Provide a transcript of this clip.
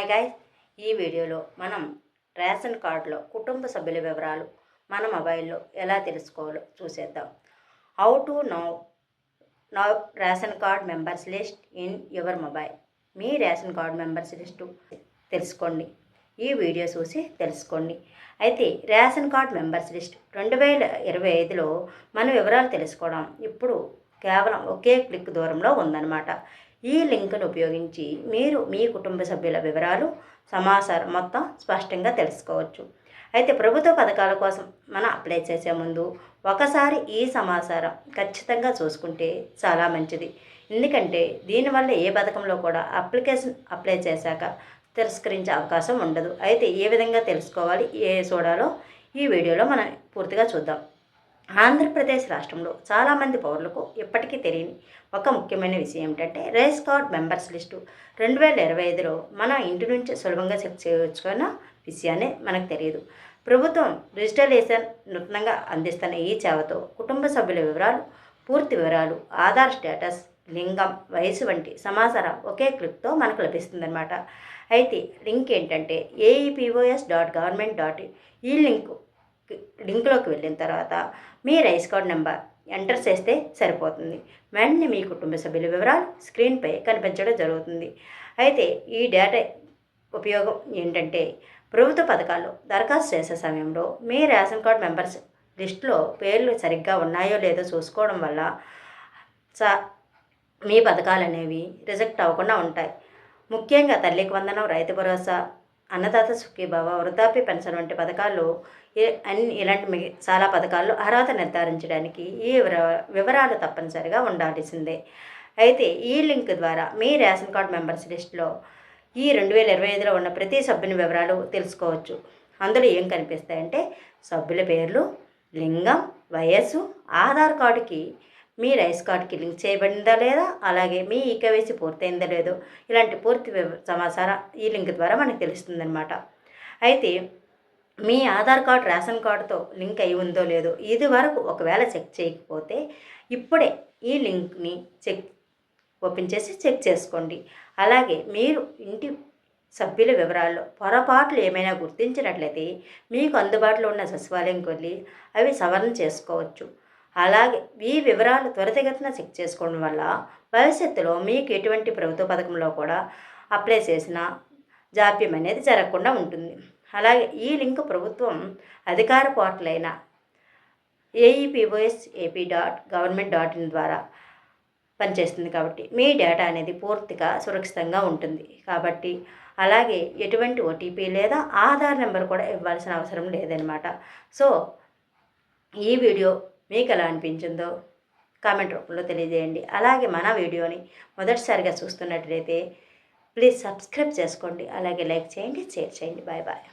Hi guy ఈ వీడియోలో మనం రేషన్ కార్డులో కుటుంబ సభ్యుల వివరాలు మన మొబైల్లో ఎలా తెలుసుకోవాలో చూసేద్దాం. How to know know ration card members list in your mobile. Me ration card members list తెలుసుకోండి. ఈ వీడియో చూసి తెలుసుకోండి. అయితే రేషన్ కార్డ్ మెంబర్స్ లిస్ట్ రెండు వేల ఇరవై ఐదులో మన వివరాలు తెలుసుకోవడం ఇప్పుడు కేవలం ఒకే క్లిక్ దూరంలో ఉందన్నమాట. ఈ లింక్ను ఉపయోగించి మీరు మీ కుటుంబ సభ్యుల వివరాలు సమాచారం మొత్తం స్పష్టంగా తెలుసుకోవచ్చు. అయితే ప్రభుత్వ పథకాల కోసం మనం అప్లై చేసే ముందు ఒకసారి ఈ సమాచారం ఖచ్చితంగా చూసుకుంటే చాలా మంచిది. ఎందుకంటే దీనివల్ల ఏ పథకంలో కూడా అప్లికేషన్ అప్లై చేశాక తిరస్కరించే అవకాశం ఉండదు. అయితే ఏ విధంగా తెలుసుకోవాలి ఏ చూడాలో ఈ వీడియోలో మనం పూర్తిగా చూద్దాం. ఆంధ్రప్రదేశ్ రాష్ట్రంలో చాలామంది పౌరులకు ఇప్పటికీ తెలియని ఒక ముఖ్యమైన విషయం ఏమిటంటే రేస్ కార్డ్ మెంబర్స్ లిస్టు. రెండు వేల ఇరవై ఐదులో మన ఇంటి నుంచి సులభంగా చెక్ చేయవచ్చుకున్న విషయాన్ని మనకు తెలియదు. ప్రభుత్వం డిజిటలైజేషన్ నూతనంగా అందిస్తున్న ఈ సేవతో కుటుంబ సభ్యుల వివరాలు పూర్తి వివరాలు ఆధార్ స్టేటస్ లింగం వయసు వంటి సమాచారం ఒకే క్లిక్తో మనకు లభిస్తుందన్నమాట. అయితే లింక్ ఏంటంటే ఏఈపిఓఎస్ డాట్ గవర్నమెంట్ డాట్ ఈ లింక్ లింక్లోకి వెళ్ళిన తర్వాత మీ రైస్ కార్డ్ నెంబర్ ఎంటర్ చేస్తే సరిపోతుంది. వెంటనే మీ కుటుంబ సభ్యుల వివరాలు స్క్రీన్పై కనిపించడం జరుగుతుంది. అయితే ఈ డేటా ఉపయోగం ఏంటంటే ప్రభుత్వ పథకాల్లో దరఖాస్తు చేసే సమయంలో మీ రేషన్ కార్డ్ మెంబర్స్ లిస్టులో పేర్లు సరిగ్గా ఉన్నాయో లేదో చూసుకోవడం వల్ల సా మీ పథకాలు అనేవి రిజెక్ట్ అవ్వకుండా ఉంటాయి. ముఖ్యంగా తల్లికి వందనం రైతు భరోసా అన్నదాత సుఖీభావ వృద్ధాప్య పెన్షన్ వంటి పథకాలు అన్ని ఇలాంటి చాలా పథకాల్లో అర్హత నిర్ధారించడానికి ఈ వివరాలు తప్పనిసరిగా ఉండాల్సిందే. అయితే ఈ లింక్ ద్వారా మీ రేషన్ కార్డ్ మెంబర్స్ లిస్టులో ఈ రెండు వేల ఇరవై ఐదులో ఉన్న ప్రతి సభ్యుని వివరాలు తెలుసుకోవచ్చు. అందులో ఏం కనిపిస్తాయంటే సభ్యుల పేర్లు లింగం వయస్సు ఆధార్ కార్డుకి మీ రైస్ కార్డ్కి లింక్ చేయబడిందా లేదా? అలాగే మీ ఈకేవైసీ పూర్తయిందా లేదో? ఇలాంటి పూర్తి సమాచారం ఈ లింక్ ద్వారా మనకు తెలుస్తుందన్నమాట. అయితే మీ ఆధార్ కార్డ్ రేషన్ కార్డుతో లింక్ అయి ఉందో లేదో ఇది వరకు ఒకవేళ చెక్ చేయకపోతే ఇప్పుడే ఈ లింక్ని చెక్ ఓపెన్ చేసి చెక్ చేసుకోండి. అలాగే మీరు ఇంటి సభ్యుల వివరాల్లో పొరపాట్లు ఏమైనా గుర్తించినట్లయితే మీకు అందుబాటులో ఉన్న సచివాలయంకి వెళ్ళి అవి సవరణ చేసుకోవచ్చు. అలాగే ఈ వివరాలు త్వరితగతిన చెక్ చేసుకోవడం వల్ల భవిష్యత్తులో మీకు ఎటువంటి ప్రభుత్వ పథకంలో కూడా అప్లై చేసిన జాప్యం అనేది జరగకుండా ఉంటుంది. అలాగే ఈ లింక్ ప్రభుత్వం అధికార పోర్టల్ అయిన AEPOS AP dot government dot in ద్వారా పనిచేస్తుంది కాబట్టి మీ డేటా అనేది పూర్తిగా సురక్షితంగా ఉంటుంది. కాబట్టి అలాగే ఎటువంటి ఓటీపీ లేదా ఆధార్ నెంబర్ కూడా ఇవ్వాల్సిన అవసరం లేదనమాట సో ఈ వీడియో మీకు ఎలా అనిపించిందో కామెంట్ రూపంలో తెలియజేయండి. అలాగే మన వీడియోని మొదటిసారిగా చూస్తున్నట్లయితే ప్లీజ్ సబ్స్క్రైబ్ చేసుకోండి. అలాగే లైక్ చేయండి షేర్ చేయండి. Bye bye.